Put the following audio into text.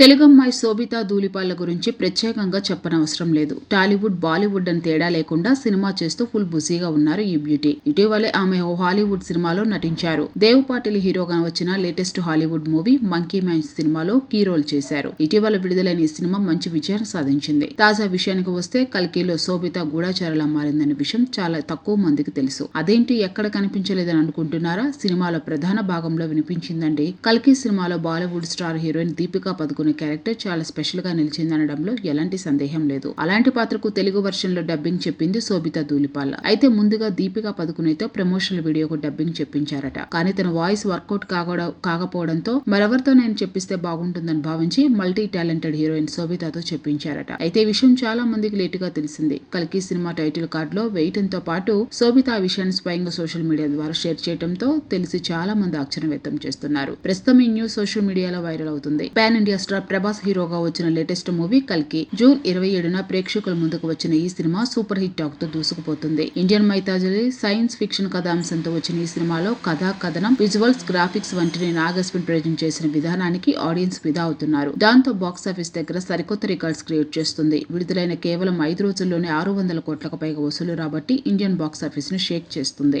తెలుగమ్మాయి శోభితా ధూళిపాళ్ళ గురించి ప్రత్యేకంగా చెప్పనవసరం లేదు. టాలీవుడ్ బాలీవుడ్ అని తేడా లేకుండా సినిమా చేస్తూ ఫుల్ బిజీగా ఉన్నారు ఈ బ్యూటీ. ఇటీవలే ఆమె ఓ హాలీవుడ్ సినిమాలో నటించారు. దేవ్ పాటిల్ హీరోగా వచ్చిన latest Hollywood movie monkey man సినిమాలో కీ రోల్ చేశారు. ఇటీవల విడుదలైన ఈ సినిమా మంచి విజయం సాధించింది. తాజా విషయానికి వస్తే కల్కిలో శోభిత గూఢచారులా మారిందనే విషయం చాలా తక్కువ మందికి తెలుసు. అదేంటి ఎక్కడ కనిపించలేదని అనుకుంటున్నారా? సినిమాలో ప్రధాన భాగంలో వినిపించిందండి. కల్కి సినిమాలో Bollywood star heroine Deepika Padukone character చాలా స్పెషల్గా నిలిచిందనడంలో ఎలాంటి సందేహం లేదు. అలాంటి పాత్రకు తెలుగు వర్షన్లో డబ్బింగ్ చెప్పింది శోభిత దూలిపాల్ అయితే ముందుగా దీపికా పదుకునేతో ప్రమోషనల్ వీడియోకు డబ్బింగ్ చెప్పించారట. కానీ తన వాయిస్ వర్కౌట్ కాకపోవడంతో మరెవరితో నేను చెప్పిస్తే బాగుంటుందని భావించి మల్టీ టాలెంటెడ్ హీరోయిన్ శోభితతో చెప్పించారట. అయితే విషయం చాలా మందికి లేటుగా తెలిసింది. కల్కి సినిమా టైటిల్ కార్డ్లో వేయటంతో పాటు శోభిత ఆ విషయాన్ని స్వయంగా సోషల్ మీడియా ద్వారా షేర్ చేయడంతో తెలిసి చాలా మంది ఆశ్చర్యం వ్యక్తం చేస్తున్నారు. ప్రస్తుతం ఈ న్యూస్ సోషల్ మీడియాలో వైరల్ అవుతుంది. పాన్ ఇండియా స్టార్ ప్రభాస్ హీరోగా వచ్చిన లేటెస్ట్ మూవీ కల్కి. జూన్ ఇరవై ఏడున ప్రేక్షకుల ముందుకు వచ్చిన ఈ సినిమా సూపర్ హిట్ టాక్తో దూసుకుపోతుంది. ఇండియన్ మైథాలజీ సైన్స్ ఫిక్షన్ కథాంశంతో వచ్చిన ఈ సినిమాలో కథ కథనం విజువల్స్ గ్రాఫిక్స్ వంటిని నాగస్విన్ ప్రజెంట్ చేసిన విధానానికి ఆడియన్స్ ఫిదా అవుతున్నారు. దాంతో బాక్సాఫీస్ దగ్గర సరికొత్త రికార్డ్స్ క్రియేట్ చేస్తుంది. విడుదలైన కేవలం ఐదు రోజుల్లోనే ఆరు వందల కోట్లకు పైగా వసూలు రాబట్టి ఇండియన్ బాక్సాఫీస్ను షేక్ చేస్తుంది.